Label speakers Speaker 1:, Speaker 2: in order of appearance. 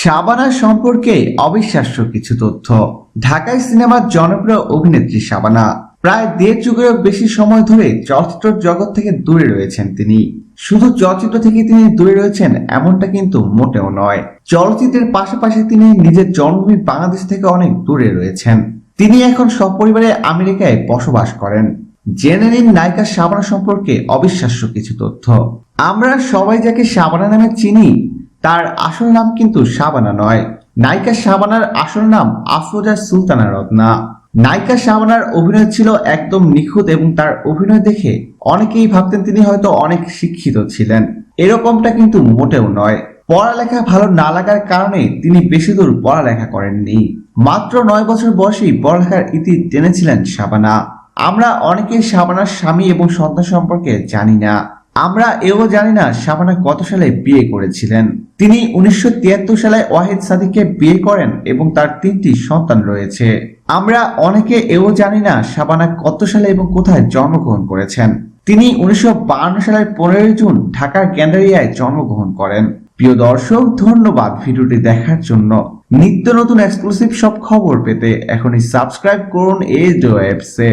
Speaker 1: শাবানা সম্পর্কে অবিশ্বাস্য কিছু তথ্য। ঢাকায় সিনেমার জনপ্রিয় অভিনেত্রী শাবানা। প্রায় দেড় যুগেরও বেশি সময় ধরে চলচ্চিত্র জগৎ থেকে দূরে রয়েছেন তিনি। শুধু চলচ্চিত্র থেকে তিনি দূরে রয়েছেন এমনটা কিন্তু মোটেও নয়। চলচ্চিত্রের পাশাপাশি তিনি নিজের জন্মভূমি বাংলাদেশ থেকে অনেক দূরে রয়েছেন। তিনি এখন সপরিবারে আমেরিকায় বসবাস করেন। জেনে নিন নায়িকা শাবানা সম্পর্কে অবিশ্বাস্য কিছু তথ্য। আমরা সবাই যাকে শাবানা নামে চিনি তার আসল নাম কিন্তু শাবানা নয়। নায়িকা শাবানার আসল নাম আফরোজা সুলতানা রত্না। নায়িকা শাবানার অভিনয় ছিল একদম নিখুঁত এবং তার অভিনয় দেখে অনেকেই ভাবতেন তিনি হয়তো অনেক শিক্ষিত ছিলেন। এরকমটা কিন্তু মোটেও নয়। পড়ালেখা ভালো না লাগার কারণে তিনি বেশি দূর পড়ালেখা করেননি। মাত্র নয় বছর বয়সেই পড়ালেখার ইতি টেনেছিলেন শাবানা আমরা অনেকেই শাবানার স্বামী এবং সন্তান সম্পর্কে জানি না। আমরা এও জানি না শাবানা কত সালে বিয়ে করেছিলেন। তিনি উনিশশো সালে ওয়াহিদ সাদিককে বিয়ে করেন এবং তার তিনটি সন্তান রয়েছে। আমরা অনেকে এও জানি না শাবানা কত সালে এবং কোথায় জন্মগ্রহণ করেছেন। তিনি উনিশশো সালের পনেরোই জুন ঢাকার গ্যান্ডারিয়ায় জন্মগ্রহণ করেন। প্রিয় দর্শক, ধন্যবাদ ভিডিওটি দেখার জন্য। নিত্য নতুন এক্সক্লুসিভ সব খবর পেতে এখনই সাবস্ক্রাইব করুন এজ ওয়েবসে